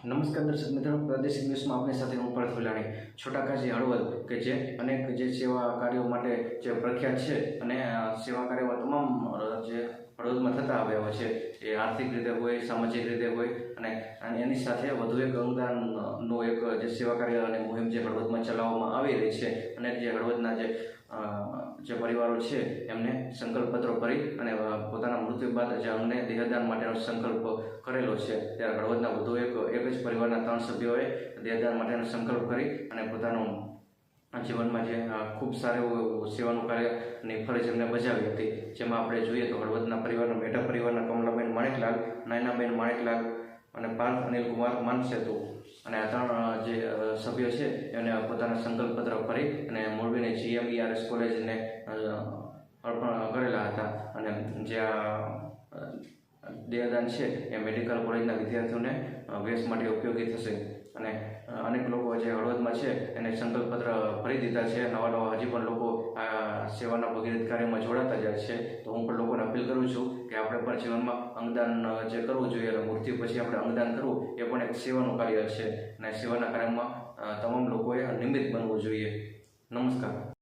નમસ્કાર દર્શક મિત્રો, પ્રાદેશિક ન્યૂઝમાં આપની સાથે હું પાર્થ વિલાણી છોટાકાજી હળવદ કે જે અનેક જે સેવા કાર્યો માટે જે પ્રખ્યાત છે અને સેવા કાર્યમાં તમામ જે હળવદમાં થતા આવ્યા છે. એ આર્થિક રીતે હોય, સામાજિક રીતે હોય અને એની સાથે વધુ એક અંગદાનનો એક જે સેવા કાર્ય અને મુહિમ જે હળવદમાં ચલાવવામાં આવી રહી છે અને જે હળવદના જે જે પરિવારો છે, એમને સંકલ્પપત્રો કરી અને પોતાના મૃત્યુ બાદ જે અમને દેહદાન માટેનો સંકલ્પ કરેલો છે. ત્યારે હળવદના વધુ એક એક જ પરિવારના ત્રણ સભ્યોએ દેહદાન માટેનો સંકલ્પ કરી અને પોતાનું જીવનમાં જે ખૂબ સારું એવું સેવાનું અને ફરજ એમને બજાવી હતી, જેમાં આપણે જોઈએ તો હળવદના પરિવારના મેટા પરિવારના કમલાબેન માણેકલાલ, નાયનાબેન માણેકલાલ અને પાર્થ અનિલ કુમાર માનસેતુ. અને આ ત્રણ જે સભ્યો છે, એને પોતાના સંકલ્પપત્ર ભરી અને મોરબીની જીએમઈઆરએસ કોલેજને અર્પણ કરેલા હતા. અને જે દેહદાન છે એ મેડિકલ કોલેજના વિદ્યાર્થીઓને અ, માટે ઉપયોગી થશે. અને અનેક લોકો જે હળવદમાં છે એને સંકલ્પપત્ર ભરી દીધા છે. નવા નવા હજી પણ લોકો આ સેવાના ભગીરથ કાર્યમાં જોડાતા જાય છે. તો હું પણ લોકોને અપીલ કરું છું કે આપણે પણ જીવનમાં અંગદાન જે કરવું જોઈએ અને મૃત્યુ પછી આપણે અંગદાન કરવું એ પણ એક સેવાનું કાર્ય છે. અને સેવાના કાર્યમાં તમામ લોકોએ નિમિત્ત બનવું જોઈએ. નમસ્કાર.